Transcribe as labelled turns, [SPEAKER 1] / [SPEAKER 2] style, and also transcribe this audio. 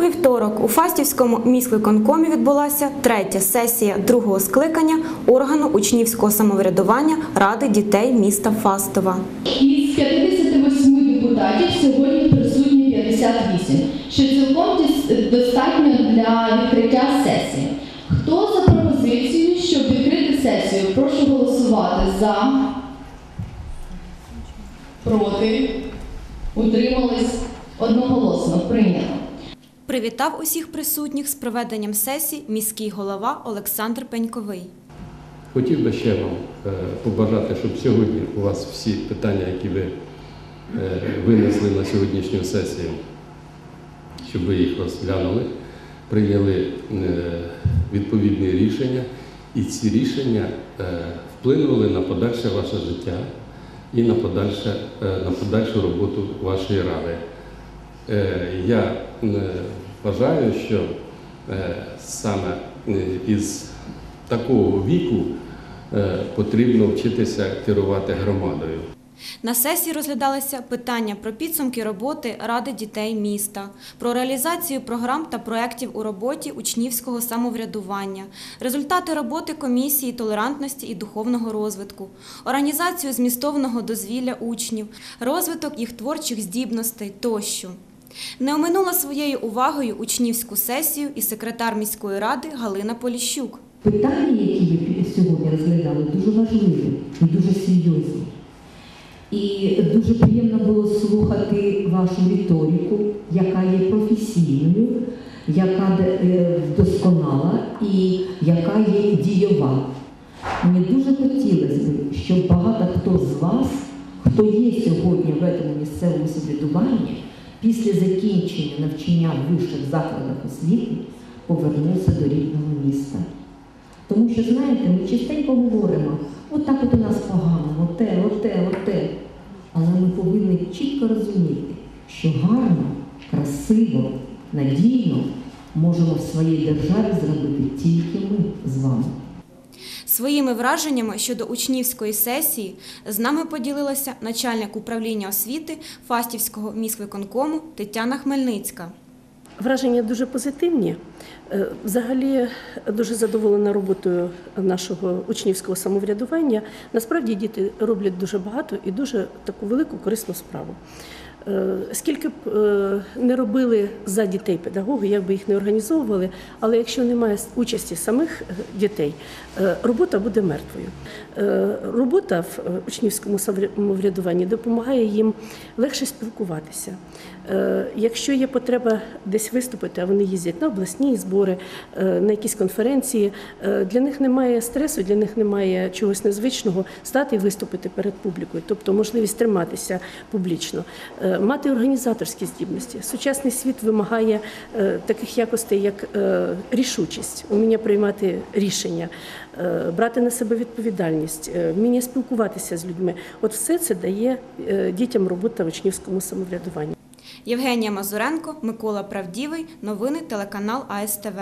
[SPEAKER 1] У вівторок у Фастівському міськвиконкомі відбулася третя сесія другого скликання органу учнівського самоврядування Ради дітей міста Фастова.
[SPEAKER 2] Із 58 депутатів сьогодні присутні 58, що цілком достатньо для відкриття сесії. Хто за пропозицію, щоб відкрити сесію? Прошу голосувати за, проти, утримались одноголосно. Прийнято.
[SPEAKER 1] Привітав усіх присутніх з проведенням сесії міський голова Олександр Пеньковий.
[SPEAKER 3] Хотів би ще вам е, побажати, щоб сьогодні у вас всі питання, які ви е, винесли на сьогоднішню сесію, щоб ви їх розглянули, прийняли е, відповідні рішення, і ці рішення вплинули на подальше ваше життя і на подальшу роботу вашої ради. Е, Я е, вважаю, що е, саме із такого віку потрібно вчитися керувати громадою.
[SPEAKER 1] На сесії розглядалися питання про підсумки роботи Ради дітей міста, про реалізацію програм та проєктів у роботі учнівського самоврядування, результати роботи комісії толерантності і духовного розвитку, організацію змістовного дозвілля учнів, розвиток їх творчих здібностей тощо. Не оминула своєю увагою учнівську сесію і секретар міської ради Галина Поліщук.
[SPEAKER 4] Питання, які сьогодні розглядали, дуже важливі і дуже серйозні. І дуже приємно було слухати вашу риторику, яка є професійною, яка е, досконала і яка є дієва. Мені дуже хотілося б, щоб багато хто з вас, хто є сьогодні в цьому місцевому самоврядуванні, після закінчення навчання в вищих закладах освіти повернувся до рідного міста. Тому що, знаєте, ми частенько говоримо, отак от у нас погано, оте, оте, оте. Але ми повинні чітко розуміти, що гарно, красиво, надійно можемо в своїй державі зробити тільки ми з вами.
[SPEAKER 1] Своїми враженнями щодо учнівської сесії з нами поділилася начальник управління освіти Фастівського міськвиконкому Тетяна Хмельницька.
[SPEAKER 5] Враження дуже позитивні. Е, Взагалі дуже задоволена роботою нашого учнівського самоврядування. Насправді діти роблять дуже багато і дуже таку велику корисну справу. Е, Скільки б е, не робили за дітей педагоги, як би їх не організовували, але якщо немає участі самих е, дітей, робота буде мертвою. Робота в учнівському самоврядуванні допомагає їм легше спілкуватися. Якщо є потреба десь виступити, а вони їздять на обласні збори, на якісь конференції, для них немає стресу, для них немає чогось незвичного стати і виступити перед публікою, тобто можливість триматися публічно, мати організаторські здібності. Сучасний світ вимагає е, таких якостей, як е, рішучість, уміння приймати рішення, е, брати на себе відповідальність, вміння спілкуватися з людьми. От все це дає дітям робота в учнівському самоврядуванні.
[SPEAKER 1] Євгенія Мазуренко, Микола Правдівий, новини телеканал АСТВ.